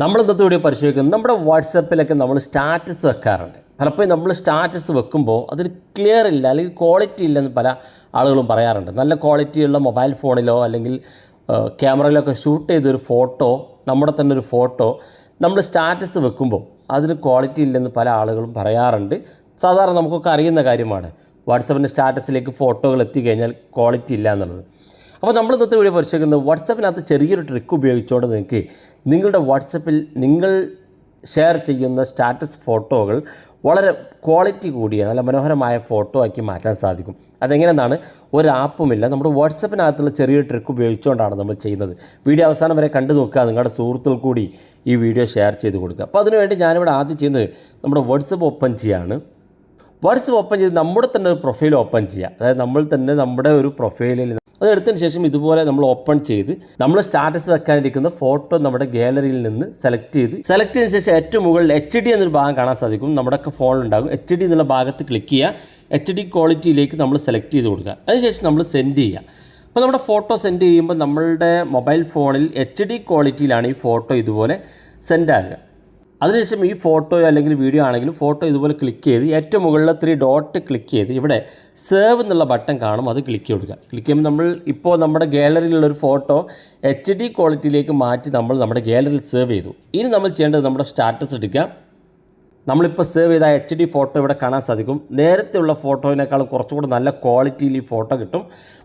നമ്മൾ ഇന്നത്തെ വീഡിയോ പരിശോധിക്കുന്നത് നമ്മുടെ വാട്സപ്പിലൊക്കെ നമ്മൾ സ്റ്റാറ്റസ് വെക്കാറുണ്ട്. പലപ്പോഴും നമ്മൾ സ്റ്റാറ്റസ് വെക്കുമ്പോൾ അതിന് ക്ലിയർ ഇല്ല അല്ലെങ്കിൽ ക്വാളിറ്റി ഇല്ലെന്ന് പല ആളുകളും പറയാറുണ്ട്. നല്ല ക്വാളിറ്റിയുള്ള മൊബൈൽ ഫോണിലോ അല്ലെങ്കിൽ ക്യാമറയിലൊക്കെ ഷൂട്ട് ചെയ്തൊരു ഫോട്ടോ നമ്മുടെ തന്നെ ഒരു ഫോട്ടോ നമ്മൾ സ്റ്റാറ്റസ് വെക്കുമ്പോൾ അതിന് ക്വാളിറ്റി ഇല്ലെന്ന് പല ആളുകളും പറയാറുണ്ട്. സാധാരണ നമുക്കൊക്കെ അറിയുന്ന കാര്യമാണ്. വാട്സപ്പിന്റെ സ്റ്റാറ്റസിലേക്ക് ഫോട്ടോകൾ എത്തിക്കഴിഞ്ഞാൽ ക്വാളിറ്റി ഇല്ല എന്നുള്ളത്. അപ്പോൾ നമ്മൾ ഇന്നത്തെ വീഡിയോ പരിശോധിക്കുന്നത് വാട്സപ്പിനകത്ത് ചെറിയൊരു ട്രിക്ക് ഉപയോഗിച്ചുകൊണ്ട് നിങ്ങൾക്ക് നിങ്ങളുടെ വാട്സപ്പിൽ നിങ്ങൾ ഷെയർ ചെയ്യുന്ന സ്റ്റാറ്റസ് ഫോട്ടോകൾ വളരെ ക്വാളിറ്റി കൂടിയ നല്ല മനോഹരമായ ഫോട്ടോ ആക്കി മാറ്റാൻ സാധിക്കും. അതെങ്ങനെയെന്നാണ്? ഒരു ആപ്പുമില്ല നമ്മുടെ വാട്സപ്പിനകത്തുള്ള ചെറിയൊരു ട്രിക്ക് ഉപയോഗിച്ചുകൊണ്ടാണ് നമ്മൾ ചെയ്യുന്നത്. വീഡിയോ അവസാനം വരെ കണ്ടു നോക്കുക. നിങ്ങളുടെ സുഹൃത്തുക്കൾ കൂടി ഈ വീഡിയോ ഷെയർ ചെയ്ത് കൊടുക്കുക. അപ്പോൾ അതിനുവേണ്ടി ഞാനിവിടെ ആദ്യം ചെയ്യുന്നത് നമ്മുടെ വാട്സപ്പ് ഓപ്പൺ ചെയ്യാണ്. വാട്സപ്പ് ഓപ്പൺ ചെയ്ത് നമ്മുടെ തന്നെ ഒരു പ്രൊഫൈൽ ഓപ്പൺ ചെയ്യുക. അതായത് നമ്മൾ തന്നെ നമ്മുടെ ഒരു പ്രൊഫൈലിൽ അത് എടുത്തതിന് ശേഷം ഇതുപോലെ നമ്മൾ ഓപ്പൺ ചെയ്ത് നമ്മൾ സ്റ്റാറ്റസ് വെക്കാനിരിക്കുന്ന ഫോട്ടോ നമ്മുടെ ഗാലറിയിൽ നിന്ന് സെലക്ട് ചെയ്ത് സെലക്ട് ചെയ്തതിന് ശേഷം ഏറ്റവും മുകളിൽ എച്ച് ഡി എന്നൊരു ഭാഗം കാണാൻ സാധിക്കും. നമ്മുടെയൊക്കെ ഫോണിലുണ്ടാകും എച്ച് ഡി എന്നുള്ള ഭാഗത്ത് ക്ലിക്ക് ചെയ്യുക. എച്ച് ഡി ക്വാളിറ്റിയിലേക്ക് നമ്മൾ സെലക്ട് ചെയ്ത് കൊടുക്കുക. അതിനുശേഷം നമ്മൾ സെൻഡ് ചെയ്യുക. അപ്പോൾ നമ്മുടെ ഫോട്ടോ സെൻഡ് ചെയ്യുമ്പോൾ നമ്മളുടെ മൊബൈൽ ഫോണിൽ എച്ച് ഡി ക്വാളിറ്റിയിലാണ് ഈ ഫോട്ടോ ഇതുപോലെ സെൻഡ് ആകുക. അതിനുശേഷം ഈ ഫോട്ടോയോ അല്ലെങ്കിൽ വീഡിയോ ആണെങ്കിലും ഫോട്ടോ ഇതുപോലെ ക്ലിക്ക് ചെയ്ത് ഏറ്റവും മുകളിലെ ത്രീ ഡോട്ട് ക്ലിക്ക് ചെയ്ത് ഇവിടെ സേവ് എന്നുള്ള ബട്ടൺ കാണും അത് ക്ലിക്ക് കൊടുക്കുക. ക്ലിക്ക് ചെയ്യുമ്പോൾ നമ്മൾ ഇപ്പോൾ നമ്മുടെ ഗാലറിയിലുള്ളൊരു ഫോട്ടോ എച്ച് ഡി ക്വാളിറ്റിയിലേക്ക് മാറ്റി നമ്മൾ നമ്മുടെ ഗാലറിയിൽ സേവ് ചെയ്തു. ഇനി നമ്മൾ ചെയ്യേണ്ടത് നമ്മുടെ സ്റ്റാറ്റസ് എടുക്കുക. നമ്മളിപ്പോൾ സേവ് ചെയ്ത എച്ച് ഡി ഫോട്ടോ ഇവിടെ കാണാൻ സാധിക്കും. നേരത്തെയുള്ള ഫോട്ടോയിനേക്കാളും കുറച്ചുകൂടി നല്ല ക്വാളിറ്റിയിൽ ഈ ഫോട്ടോ കിട്ടും.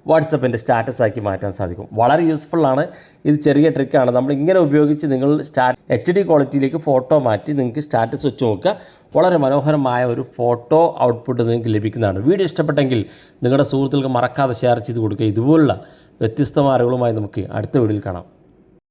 വാട്സപ്പിന്റെ സ്റ്റാറ്റസ് ആക്കി മാറ്റാൻ സാധിക്കും. വളരെ യൂസ്ഫുള്ളാണ് ഇത് ചെറിയ ട്രിക്കാണ് നമ്മൾ ഇങ്ങനെ ഉപയോഗിച്ച് നിങ്ങൾ സ്റ്റാ എച്ച് ഡി ക്വാളിറ്റിയിലേക്ക് ഫോട്ടോ മാറ്റി നിങ്ങൾക്ക് സ്റ്റാറ്റസ് വെച്ച് നോക്കുക. വളരെ മനോഹരമായ ഒരു ഫോട്ടോ ഔട്ട്പുട്ട് നിങ്ങൾക്ക് ലഭിക്കുന്നതാണ്. വീഡിയോ ഇഷ്ടപ്പെട്ടെങ്കിൽ നിങ്ങളുടെ സുഹൃത്തുക്കൾക്ക് മറക്കാതെ ഷെയർ ചെയ്ത് കൊടുക്കുക. ഇതുപോലുള്ള വ്യത്യസ്തമായ അറിവുകളുമായി നമുക്ക് അടുത്ത വീഡിയോയിൽ കാണാം.